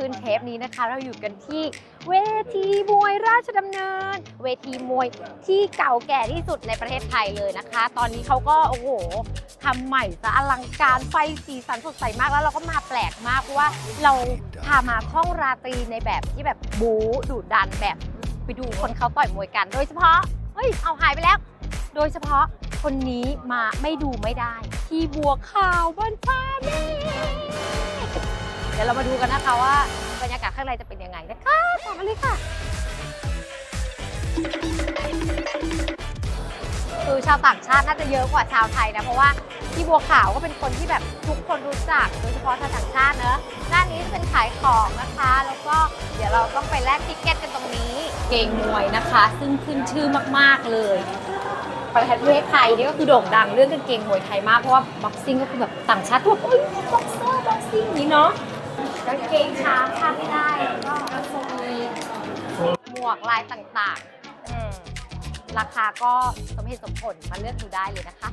คืนเทปนี้นะคะ เราอยู่กันที่เวทีมวยราชดำเนิน เวทีมวยที่เก่าแก่ที่สุดในประเทศไทยเลยนะคะ ตอนนี้เขาก็โอ้โหทำใหม่ซะอลังการไฟสีสันสดใสมากแล้วเราก็มาแปลกมากเพราะว่าเราพามาท่องราตรีในแบบที่แบบบู๊ดุดันแบบไปดูคนเขาต่อยมวยกัน โดยเฉพาะเฮ้ยเอาหายไปแล้ว โดยเฉพาะคนนี้มาไม่ดูไม่ได้ที่บัวขาวบ้านฟ้าแม่ ดี๋ยวเรามาดูกันนะคะว่าบรรยากาศข้างในจะเป็นยังไงนะคะตามมาเลยค่ะ คือชาวต่างชาติน่าจะเยอะกว่าชาวไทยนะเพราะว่าพี่บัวขาวก็เป็นคนที่แบบทุกคนรู้จักโดยเฉพาะชาวต่างชาติเนอะด้านนี้จะเป็นขายของนะคะ แล้วก็เดี๋ยวเราต้องไปแลกทิเก็ตกันตรงนี้ เกงมวยนะคะ ซึ่งขึ้นชื่อมากๆเลยประเทศไทยนี่ก็คือโด่งดังเรื่องกางเกงมวยไทยมากเพราะว่าบ็อกซิ่งก็คือแบบต่างชาติทั่วไปเอ้ยบ็อกเซอร์บ็อกซิ่งนี้เนาะ กางเกงช้างพลาดไม่ได้แล้วก็มีหมวกลายต่างๆอืมราคาก็สมเหตุสมผลมาเลือกดูได้เลยนะคะ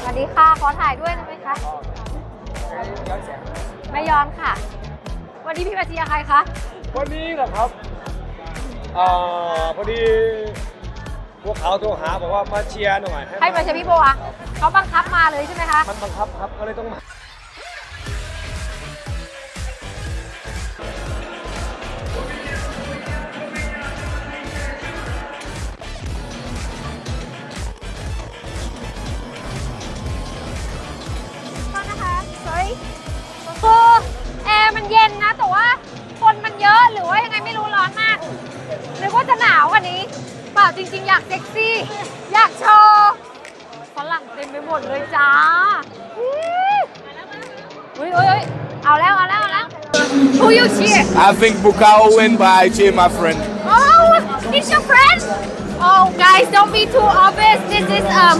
สวัสดีค่ะ ขอถ่ายด้วยได้ไหมคะ ไม่ย้อนค่ะ วันนี้พี่มาเชียร์ใครคะ วันนี้เหรอครับอ่าพอดีพวกเขาโทรหาบอกว่ามาเชียร์หน่อยให้มาเชียร์พี่โบอะ เขาบังคับมาเลยใช่ไหมคะ มันบังคับครับก็เลยต้องมาโทษนะคะ sorry คือแอร์มันเย็นนะ แต่ว่าคนมันเยอะหรือว่ายังไงไม่รู้ร้อนมากนึกว่าจะหนาวกว่านี้เปล่าจริง ๆ อยากเซ็กซี่ อยากโชว์ฝ รั่งเต็มไปหมดเลยจ้าอุ้ยอุ้ยอุ้ยเอาแล้วเอาแล้วเอาแล้ว Who you cheer I think Bukao win, but I cheer my friend. Oh it's your friend Oh guys don't be too obvious This is um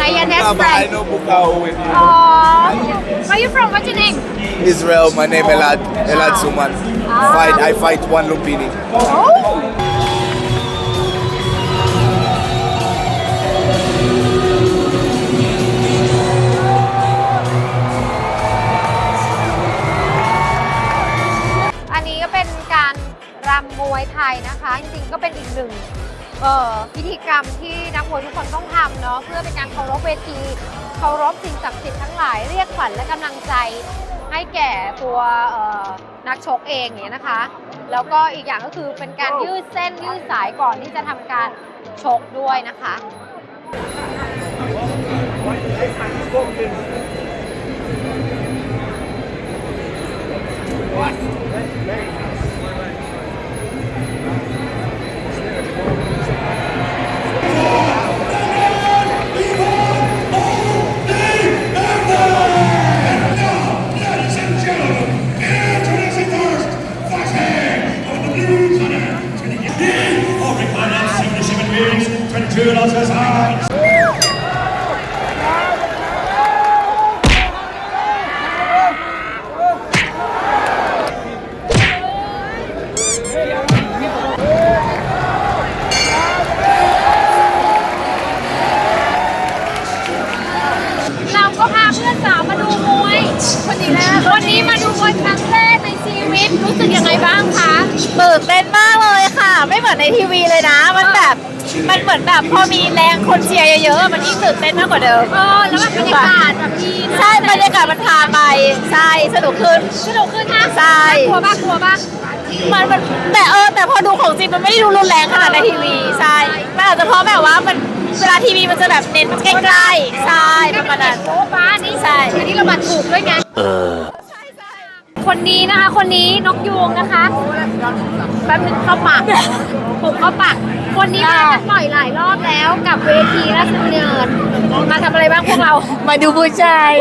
Nayane's Nah, but I friend know Bukao win. You know. Oh Where you from What's your name Israel, my name Elad, Elad Suman. Ah. Fight, I fight one Lumpini. Oh. รำมวยไทยนะคะ จริงๆก็เป็นอีกหนึ่งพิธีกรรมที่นักมวยทุกคนต้องทำเนาะเพื่อเป็นการเคารพเวทีเคารพสิ่งศักดิ์สิทธิ์ทั้งหลายเรียกขวัญและกำลังใจให้แก่ตัวนักชกเองเนี่ยนะคะ แล้วก็อีกอย่างก็คือเป็นการยืดเส้นยืดสายก่อนที่จะทำการชกด้วยนะคะ Ladies เราก็พาเพื่อนสาวมาดูมวยคนนี้แล้ววันนี้มาดูมวยครั้งแรกในชีวิตรู้สึกยังไงบ้างคะ ตื่นเต้นมากเลย ไม่เหมือนในทีวีเลยนะ มันแบบมันเหมือนแบบพอมีแรงคนเชียร์เยอะๆ มันยิ่งตื่นเต้นมากกว่าเดิม เออแล้วแบบบรรยากาศแบบดีนะใช่บรรยากาศมันพาไปใช่สนุกขึ้นสนุกขึ้นนะใช่กลัวปะกลัวปะมันมันแต่เออแต่พอดูของจริงมันไม่ได้ดูรุนแรงขนาดในทีวีใช่มันอาจจะเพราะแบบว่ามันเวลาทีวีมันจะแบบเน้นใกล้ๆใช่ประมาณนั้นโอ้ป้านี่ใช่อันนี้เราบัตรถูกด้วยไง คนนี้นะคะ คนนี้นกยูงนะคะแป๊บนึงเข้าปากผมเข้าปากคนนี้มากันบ่อยหลายรอบแล้วกับเวทีราชดำเนินมาทำอะไรบ้างพวกเรา มาดูผู้ชาย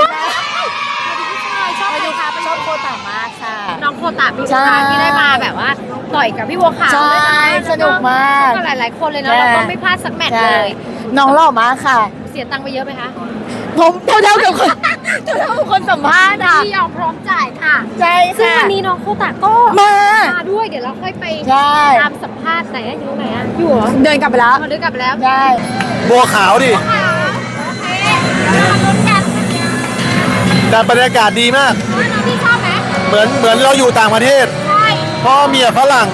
ชอบใครคะชอบโคตามากค่ะ น้องโคตาพี่ใช่โคตาที่ได้มาแบบว่าต่อยกับพี่บัวขาวใช่ด้วยะสนุกมากแล้วหลายๆคนเลยเนาะใช่เราก็ไม่พลาดสักแมตช์ใช่เลย น้องหล่อมากค่ะ เสียตังค์ไปเยอะไหมคะ ผมเท่าเท่าๆกับคนเท่าเท่าๆกับคนสัมภาษณ์อะพี่ยอมพร้อมจ่ายค่ะ ใช่ซึ่งค่ะวันนี้น้องโคตาก็มา มาด้วย เดี๋ยวเราค่อยไปใช่ ตามสัมภาษณ์ไหนอะอยู่ตรงไหนอะอยู่เหรอเดินกลับไปแล้วมาด้วยกลับไปแล้ว ใช่บัวขาวดิค่ะโอเคเดี๋ยวเรามาลุ้นกันแต่บรรยากาศดีมากพี่ชอบไหมเหมือนเหมือนเราอยู่ต่างประเทศ ใช่พ่อเมียฝรั่ง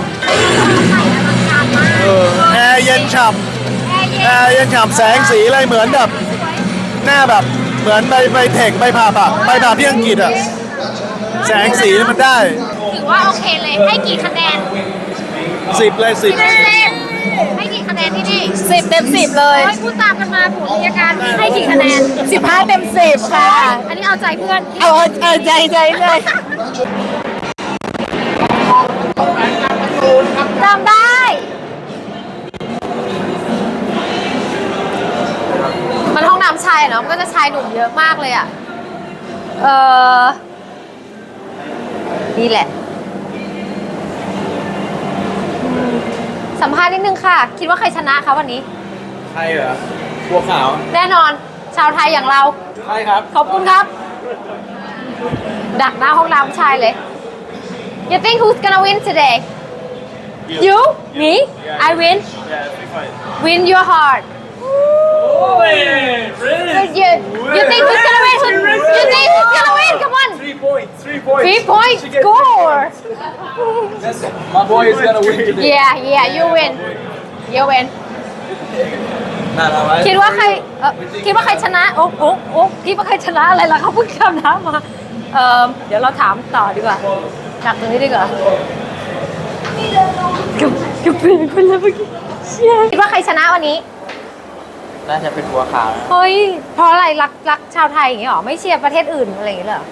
ใส่อลังการมากเออแอร์เย็นฉ่แอร์ำเย็นแอร์เย็นฉ่ำแสงสีอะไรเหมือนแบบ หน้าแบบเหมือนไปไปเทคไปผ่าปะไปผ่าที่อังกฤษอะแสงสีมันได้ถือว่าโอเคเลยให้กี่คะแนนสิบเลยสิบเต็มให้กี่คะแนนที่นี่สิบเต็มสิบเลยเฮ้ยพูดตามกันมาผูกยการให้กี่คะแนนสิบห้าเต็มสิบค่ะ อันนี้เอาใจเพื่อนเอาเอาใจใจใจจ น้ำชายอะเนาะมันก็จะชายหนุ่มเยอะมากเลยอะ เออนี่แหละอืมสัมภาษณ์นิดนึงค่ะ คิดว่าใครชนะคะวันนี้ใช่เหรอบัวขาว แน่นอน ชาวไทยอย่างเรา ใช่ครับ ขอบคุณครับ ดักหน้าห้องน้ำชายเลย You think who's gonna win today You Me I win Win your heart You, you think who's gonna win You think who's gonna win Come on Three points, three points. Three points score My boy is gonna win today. Yeah yeah you win You win น่ารักไหมคิดว่าใครเอ่อคิดว่าใครชนะ โอ้โอ้โอ้คิดว่าใครชนะอะไรล่ะเขาเพิ่งชนะมาเออเดี๋ยวเราถามต่อดีกว่าจากตรงนี้ดีกว่ากับกับเพื่อนคนละเมื่อกี้เชี่ยคิดว่าใครชนะวันนี้ น่าจะเป็นบัวขาวนะเฮ้ยเพราะอะไรรักรักชาวไทยอย่างงี้หรอไม่เชียร์ประเทศอื่นอะไรอย่างงี้เลยเหรอ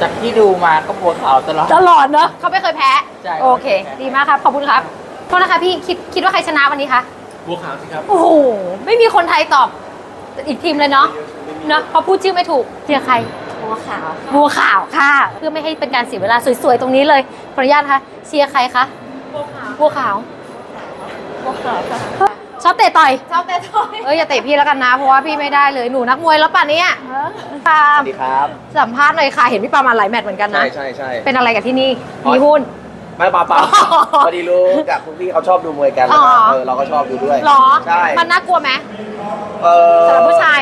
จากที่ดูมาก็บัวขาวตลอด ตลอดเนอะเขาไม่เคยแพ้ใช่โอเคดีมากครับขอบคุณครับโทษนะคะพี่คิดคิดว่าใครชนะวันนี้คะบัวขาวสิครับโอ้โหไม่มีคนไทยตอบอีกทีมเลยเนาะเนาะเพราะพูดชื่อไม่ถูกเชียร์ใคร บัวขาวบัวขาวค่ะ เพื่อไม่ให้เป็นการเสียเวลาสวยๆ ตรงนี้เลยขออนุญาตนะคะเชียร์ใครคะบัวขาวบัวขาว บัวขาวค่ะ ชอบเตะต่อย ชอบแต่ถอยเอ้ยอย่าเตะพี่แล้วกันนะ เพราะว่าพี่ไม่ได้เลยหนูนักมวยแล้วป่ะเนี่ยค่ะสวัสดีครับสัมภาษณ์หน่อยค่ะ เห็นพี่ปามาหลายแมตช์เหมือนกันนะ ใช่ใช่ใช่ เป็นอะไรกับที่นี่มีหุ้น ไม่เปล่าเปล่าพอดีรู้จากคุณพี่เขาชอบดูมวยกันแล้วก็อ๋อ เออเราก็ชอบดูด้วยหรอ ใช่มันน่ากลัวไหมเออสำหรับผู้ชาย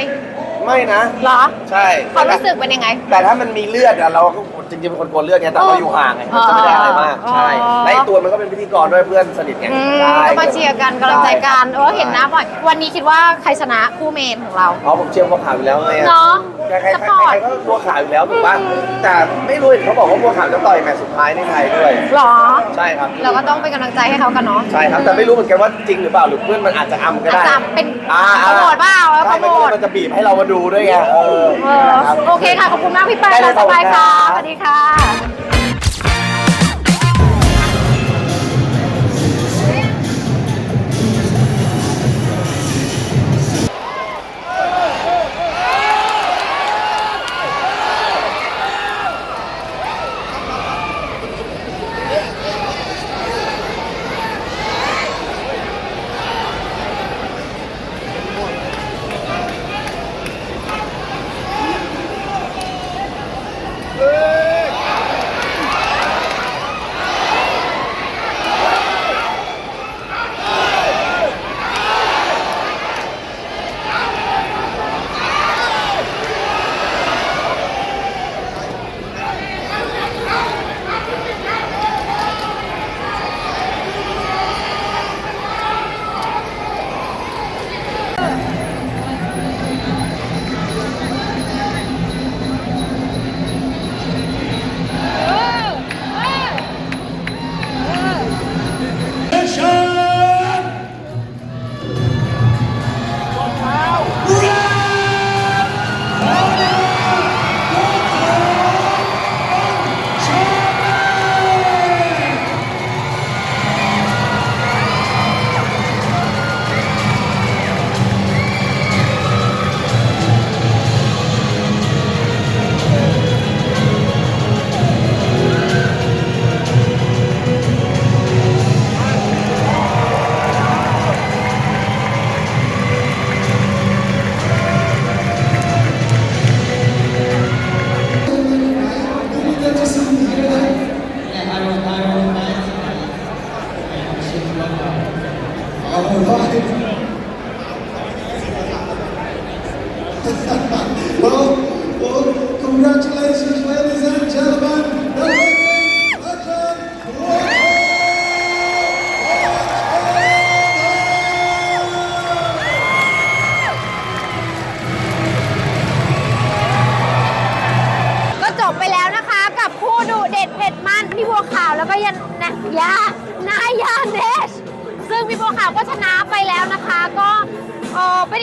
ไม่นะหรอใช่ความรู้สึกเป็นยังไง แต่ถ้ามันมีเลือดอะเราก็จริงๆเป็นคนกลัวเลือดไงแต่เราอยู่ห่างไงมันจะไม่ได้อะไรมากอ๋อใช่และอีกตัวมันก็เป็นพิธีกรด้วยเพื่อนสนิทไงอืมใช่ก็มาเชียร์กันกำลังใจกันเออเห็นนะบ่อยวันนี้คิดว่าใครชนะคู่เมนของเรา อ๋อผมเชียร์บัวขาวอยู่แล้วไงอะ เนาะ ใครใครสใครปอร์ต ใครก็บัวขาวอยู่แล้วถูกป่ะแต่ไม่รู้เห็นเขาบอกว่าบัวขาวจะต่อยแมตช์สุดท้ายในไทยด้วย หรอ ใช่ครับ เราก็ต้องเป็นกำลังใจให้เขากันเนาะใช่ครับ แต่ไม่รู้เหมือนกันว่าจริงหรือเปล่าหรือเพื่อนมันอาจจะอำก็อาจได้จะเป็นอ่าโปรโมทเปล่าแล้วโปใช่รโมมันก็เลยทมันจะบีบให้เรามาดูด้วยไงเออเออรับ โอเคค่ะ ขอบคุณมากพี่เปิ้ลได้เลยสบายค่ะขอบคุณครับสวัสดีค่ะ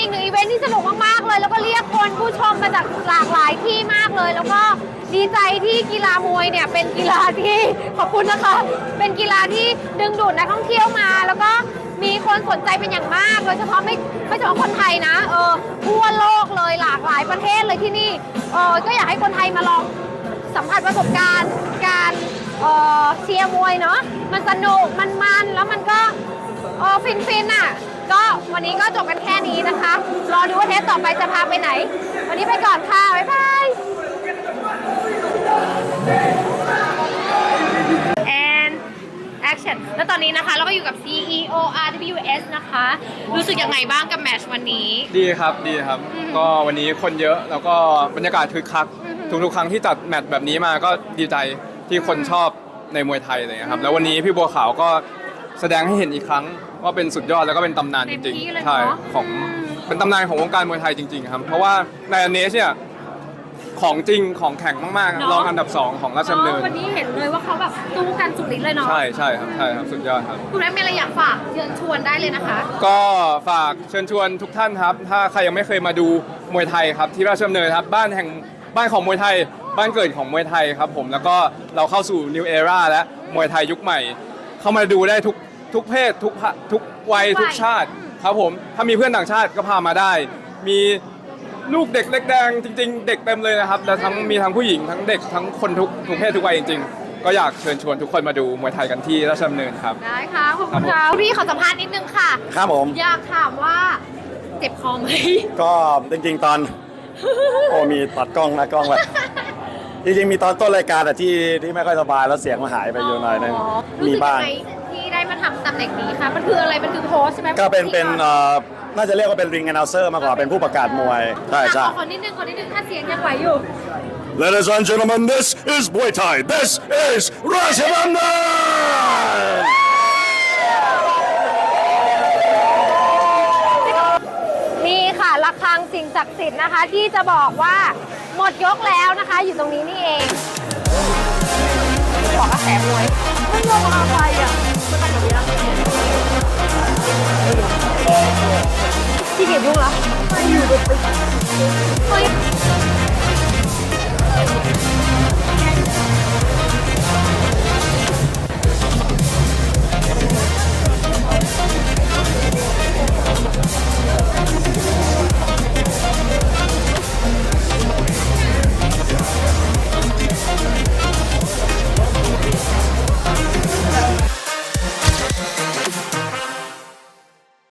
อีกหนึ่งอีเวนท์ที่สนุกมากๆเลย แล้วก็เรียกคนผู้ชมมาจากหลากหลายที่มากเลย แล้วก็ดีใจที่กีฬามวยเนี่ยเป็นกีฬาที่ขอบคุณนะคะ เป็นกีฬาที่ดึงดูดนักท่องเที่ยวมา แล้วก็มีคนสนใจเป็นอย่างมาก โดยเฉพาะไม่ไม่เฉพาะคนไทยนะเออทั่วโลกเลยหลากหลายประเทศเลยที่นี่เออก็อยากให้คนไทยมาลองสัมผัสประสบการณ์ การเอ่อเชียร์มวยเนาะมันสนุกมันมันแล้วมันก็เออฟินฟินๆอะ ก็วันนี้ก็จบกันแค่นี้นะคะ รอดูว่าเทปต่อไปจะพาไปไหน วันนี้ไปก่อนค่ะ บ๊ายบาย and action แล้วตอนนี้นะคะ เราก็อยู่กับ CEO RWS นะคะ รู้สึกยังไงบ้างกับแมตช์วันนี้ ดีครับดีครับ ก็วันนี้คนเยอะแล้วก็บรรยากาศคึกคัก ทุกๆครั้งที่จัดแมตช์แบบนี้มาก็ดีใจที่คนชอบในมวยไทยอะไรเลยครับ แล้ววันนี้พี่บัวขาวก็ แสดงให้เห็นอีกครั้งว่าเป็นสุดยอดแล้วก็เป็นตำนานจเต็ริมงที่เลยๆใช่เนอะของเป็นตำนานของวงการมวยไทยจริงๆครับ เพราะว่าในอันเนสเนี่ยของจริงของแข็งมากเนอะๆรองอันดับสองของราชดำเนิน วันนี้เห็นเลยว่าเขาแบบสู้กันสุดฤทธิ์เลยเนาะใช่ใช่ครับใช่ครับสุดยอดครับ คุณแม่มีอะไรอยากฝากเชิญชวนได้เลยนะคะ ก็ฝากเชิญชวนทุกท่านครับ ถ้าใครยังไม่เคยมาดูมวยไทยครับ ที่ราชดำเนินครับ บ้านแห่งบ้านของมวยไทย บ้านเกิดของมวยไทยครับผมแล้วก็เราเข้าสู่ New Era และมวยไทยยุคใหม่ เข้ามาดูได้ทุกทุกเพศทุกพะทุกวัยทุกวัยทุกชาติครับผมถ้ามีเพื่อนต่างชาติก็พามาได้ มีลูกเด็กเล็กแดงจริง ๆ เด็กเต็มเลยนะครับแล้วทั้งมีทั้งผู้หญิงทั้งเด็กทั้งคนทุกทุกเพศทุกวัยจริง ๆ ก็อยากเชิญชวนทุกคนมาดูมวยไทยกันที่ราชดำเนินครับ ได้ค่ะขอบคุณค่ะพี่ขอสัมภาษณ์นิดนึงค่ะ ครับผม อยากถามว่าเจ็บคอไหมก็จริงๆตอน โอ้มีตัดกล้องนะกล้องเลย จริงๆมีตอนต้นรายการอะที่ที่ไม่ค่อยสบายแล้วเสียงมันหายไปอยู่หน่อยนึงรู้มีสึกบ้างยังไงที่ได้มาทำตำแหน่งนี้คะมันคืออะไรมันคือโค้ชใช่ไหมก็เป็นเป็นเอ่อน่าจะเรียกว่าเป็นริงแอนนเซอร์มากกว่าเป็นผู้ประกาศมวยใช่อะใช่ ขอขอนิดนึงขอนิดนึงถ้าเสียงยังไหวอยู่ Ladies and gentlemen this is Muay Thai this is ราชดำเนินนี่ค่ะระฆังสิ่งศักดิ์สิทธิ์นะคะ ที่จะบอกว่า หมดยกแล้วนะคะ อยู่ตรงนี้นี่เองบอกกระแสมวยไม่ลงอาไรอะที่เก็บยุ่งแล้วไม่อยู่เลยเฮ้ย